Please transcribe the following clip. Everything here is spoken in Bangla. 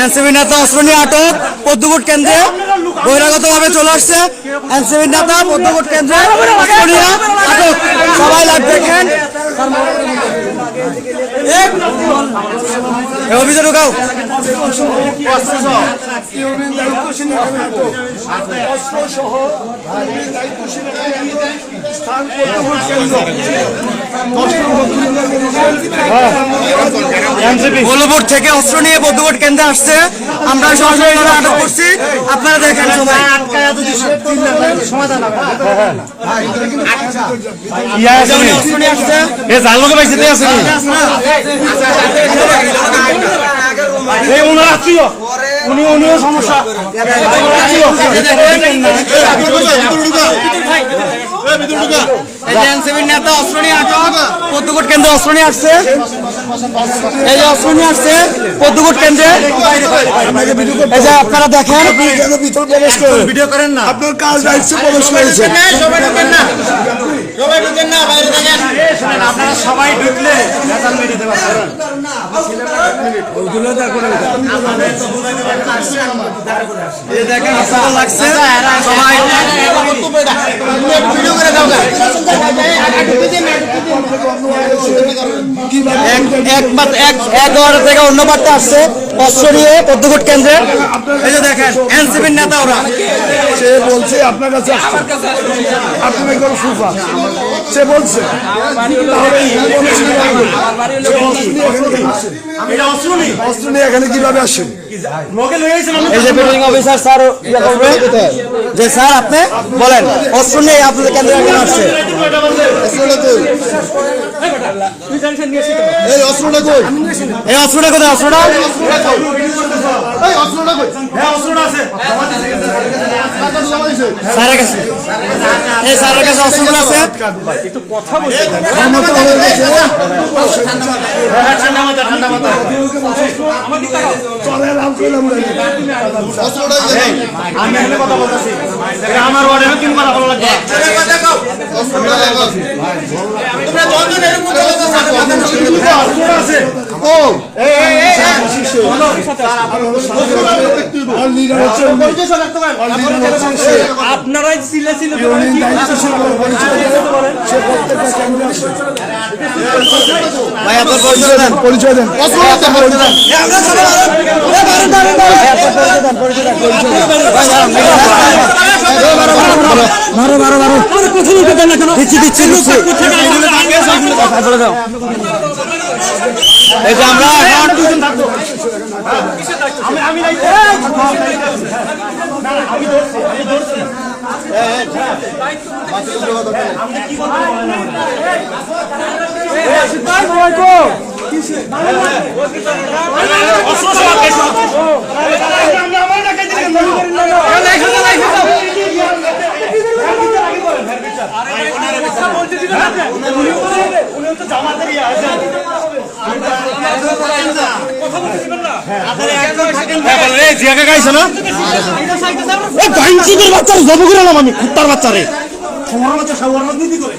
এনসিবি নেতা অস্ত্র নিয়ে আটক, পদ্মকুট কেন্দ্রে বহিরাগত ভাবে চলে আসছে। এনসিবি নেতা, পদ্মকুট কেন্দ্রে আটক। সবাই লাইভ দেখেন। ঢুকাও। গোলবোট থেকে অস্ত্র নিয়ে বদ্ধবোট কেন্দ্রে আসছে। আমরা সরাসরি আটক করছি। আপনারা দেখেন সবাই উনি উনিও সমস্যা। এই নেতা অস্ত্র নিয়ে আটক পদ্মকোট কেন্দ্রে অস্ত্র নিয়ে আসছে এই যে অস্ত্র নিয়ে আসছে পদ্মকোট কেন্দ্রে এই যে আপনারা দেখেন ভিডিও করেন না আপনার কাজ দায়িত্বে প্রবেশ করেছেন আপনারা সবাই ঢুকলে সবাই অন্য পার্টে আসছে অস্ত্র নিয়ে পদ্মকোট কেন্দ্রে। এই যে দেখেন এনসিপির নেতা ওরা। সে বলছে আপনার কাছে আপনার একজন সুফা সে বলছে তাহলে অস্ত্র নিয়ে এখানে এখানে কীভাবে আসেন অফিসার স্যার করবে যে স্যার আপনি বলেন অস্ত্র নিয়ে আপনাদের কেন্দ্রে কেন আসছে? এই অস্ত্রটা কই? এই অস্ত্রটা কোথায় অস্ত্রটা? অস্ত্রটা কই? হ্যাঁ অস্ত্রটা আছে। স্যারের কাছে। এই স্যারের কাছে হয়ে হ্যাঁ আমার ওয়ার্ডে তিন কথা বলা লাগবে অস্ত্র আছে ও এই আপনারাই কেন্দ্রে আসে ভাই আপনার পরিচয় দেন পরিচয় দেন অস্ত্রটা পরিচয় দেন মারো মারো মারো দিচ্ছি দিচ্ছি দিচ্ছি বলে দাও এই যে আমরা এখন আমি আমি নাই না না আমি ধরছি আমি ধরছি না জামাতের ইয়ে আছে এই জিয়াকে গাইছে না ও গাইছিদের বাচ্চা জব করে আমি কুত্তার বাচ্চারে। তোমার বাচ্চা সবার রাজনীতি করে।